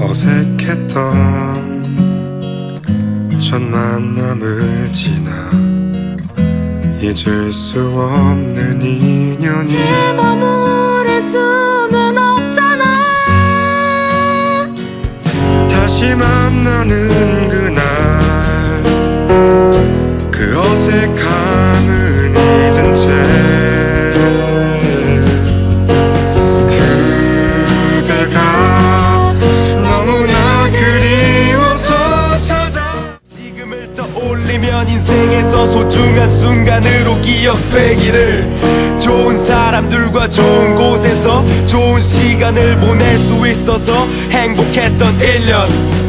어색했던 첫 만남을 지나 잊을 수 없는 인연이 머무를 수는 없잖아. 다시 만나는 그날 그 어색함 떠올리면 인생에서 소중한 순간으로 기억되기를. 좋은 사람들과 좋은 곳에서 좋은 시간을 보낼 수 있어서 행복했던 1년